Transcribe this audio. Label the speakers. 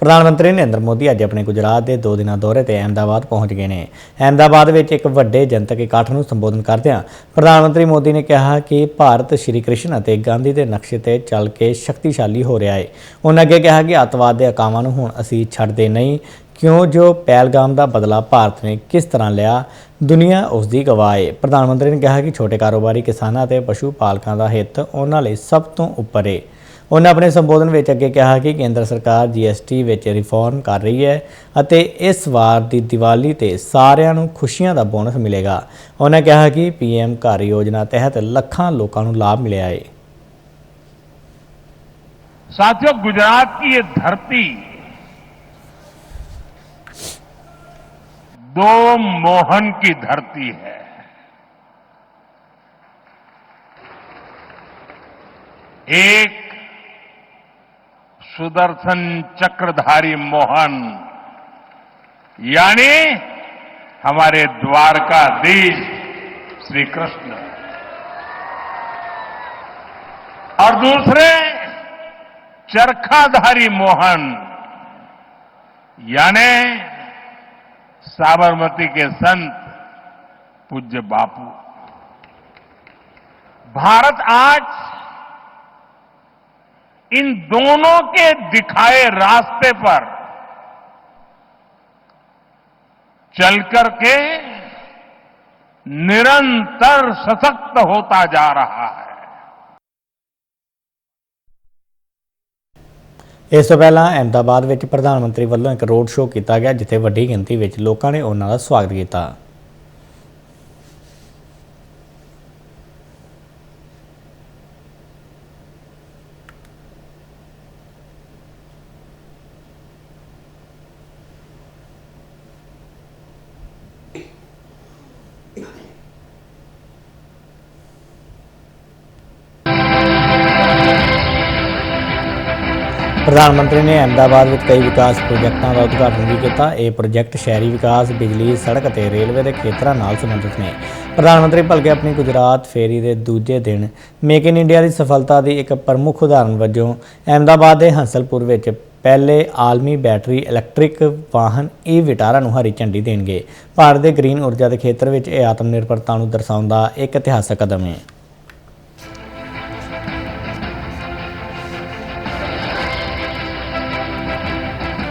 Speaker 1: ਪ੍ਰਧਾਨ ਮੰਤਰੀ ਨਰਿੰਦਰ ਮੋਦੀ ਅੱਜ ਆਪਣੇ ਗੁਜਰਾਤ ਦੇ ਦੋ ਦਿਨਾਂ ਦੌਰੇ ਤੇ ਅਹਿਮਦਾਬਾਦ ਪਹੁੰਚ ਗਏ ਨੇ। ਅਹਿਮਦਾਬਾਦ ਵਿੱਚ ਇੱਕ ਵੱਡੇ ਜਨਤਕ ਇਕੱਠ ਨੂੰ ਸੰਬੋਧਨ ਕਰਦਿਆਂ ਪ੍ਰਧਾਨ ਮੰਤਰੀ ਮੋਦੀ ਨੇ ਕਿਹਾ ਕਿ ਭਾਰਤ ਸ਼੍ਰੀ ਕ੍ਰਿਸ਼ਨ ਅਤੇ ਗਾਂਧੀ ਦੇ ਨਕਸ਼ੇ ਤੇ ਚੱਲ ਕੇ ਸ਼ਕਤੀਸ਼ਾਲੀ ਹੋ ਰਿਹਾ ਹੈ। ਉਹਨਾਂ ਅੱਗੇ ਕਿਹਾ ਕਿ ਅੱਤਵਾਦ ਦੇ ਅਕਾਵਾਂ ਨੂੰ ਹੁਣ ਅਸੀਂ ਛੱਡਦੇ ਨਹੀਂ। ਕਿਉਂ? ਜੋ ਪਹਿਲਗਾਮ ਦਾ ਬਦਲਾ ਭਾਰਤ ਨੇ ਕਿਸ ਤਰ੍ਹਾਂ ਲਿਆ? ਦੁਨੀਆ ਉਸ ਦੀ ਗਵਾਹ ਹੈ ਪ੍ਰਧਾਨ ਮੰਤਰੀ ਨੇ ਕਿਹਾ ਕਿ ਛੋਟੇ ਕਾਰੋਬਾਰੀ ਕਿਸਾਨਾਂ ਅਤੇ ਪਸ਼ੂ ਪਾਲਕਾਂ ਦਾ ਹਿੱਤ ਉਹਨਾਂ ਲਈ ਸਭ ਤੋਂ ਉੱਪਰ ਹੈ ਉਹਨਾਂ ਆਪਣੇ ਸੰਬੋਧਨ ਵਿੱਚ ਅੱਗੇ ਕਿਹਾ ਕਿ ਕੇਂਦਰ ਸਰਕਾਰ ਜੀਐਸਟੀ ਵਿੱਚ ਰਿਫਾਰਮ ਕਰ ਰਹੀ ਹੈ ਅਤੇ ਇਸ ਵਾਰ ਦੀ ਦੀਵਾਲੀ ਤੇ ਸਾਰਿਆਂ ਨੂੰ ਖੁਸ਼ੀਆਂ ਦਾ ਬੋਨਸ ਮਿਲੇਗਾ ਉਹਨਾਂ ਕਿਹਾ ਕਿ ਪੀਐਮ ਘਰ ਯੋਜਨਾ ਤਹਿਤ ਲੱਖਾਂ ਲੋਕਾਂ ਨੂੰ ਲਾਭ ਮਿਲਿਆ ਹੈ
Speaker 2: साथियों गुजरात की ये धरती दो मोहन की धरती है एक सुदर्शन चक्रधारी मोहन, यानी हमारे द्वारकाधीश श्री कृष्ण। और दूसरे, चरखाधारी मोहन, यानी साबरमती के संत पूज्य बापू। भारत आज इन दोनों के दिखाए रास्ते पर चलकर के निरंतर सशक्त होता जा रहा है
Speaker 1: ਇਸ ਤੋਂ ਪਹਿਲਾਂ ਅਹਿਮਦਾਬਾਦ ਵਿੱਚ ਪ੍ਰਧਾਨ ਮੰਤਰੀ ਵੱਲੋਂ ਇੱਕ ਰੋਡ ਸ਼ੋਅ ਕੀਤਾ ਗਿਆ ਜਿੱਥੇ ਵੱਡੀ ਗਿਣਤੀ ਵਿੱਚ ਲੋਕਾਂ ਨੇ ਉਹਨਾਂ ਦਾ ਸਵਾਗਤ ਕੀਤਾ ਪ੍ਰਧਾਨ ਮੰਤਰੀ ਨੇ ਅਹਿਮਦਾਬਾਦ ਵਿੱਚ ਕਈ ਵਿਕਾਸ ਪ੍ਰੋਜੈਕਟਾਂ ਦਾ ਉਦਘਾਟਨ ਵੀ ਕੀਤਾ। ਇਹ ਪ੍ਰੋਜੈਕਟ ਸ਼ਹਿਰੀ ਵਿਕਾਸ, ਬਿਜਲੀ, ਸੜਕ ਅਤੇ ਰੇਲਵੇ ਦੇ ਖੇਤਰਾਂ ਨਾਲ ਸੰਬੰਧਿਤ ਨੇ। ਪ੍ਰਧਾਨ ਮੰਤਰੀ ਭਲਕੇ ਆਪਣੀ ਗੁਜਰਾਤ ਫੇਰੀ ਦੇ ਦੂਜੇ ਦਿਨ ਮੇਕ ਇਨ ਇੰਡੀਆ ਦੀ ਸਫਲਤਾ ਦੀ ਇੱਕ ਪ੍ਰਮੁੱਖ ਉਦਾਹਰਨ ਵਜੋਂ ਅਹਿਮਦਾਬਾਦ ਦੇ ਹੰਸਲਪੁਰ ਵਿੱਚ ਪਹਿਲੇ ਆਲਮੀ ਬੈਟਰੀ ਇਲੈਕਟ੍ਰਿਕ ਵਾਹਨ ਈ ਵਿਟਾਰਾ ਨੂੰ ਹਰੀ ਝੰਡੀ ਦੇਣਗੇ। ਭਾਰਤ ਦੇ ਗ੍ਰੀਨ ਊਰਜਾ ਦੇ ਖੇਤਰ ਵਿੱਚ ਇਹ ਆਤਮ ਨਿਰਭਰਤਾ ਨੂੰ ਦਰਸਾਉਂਦਾ ਇੱਕ ਇਤਿਹਾਸਕ ਕਦਮ ਹੈ।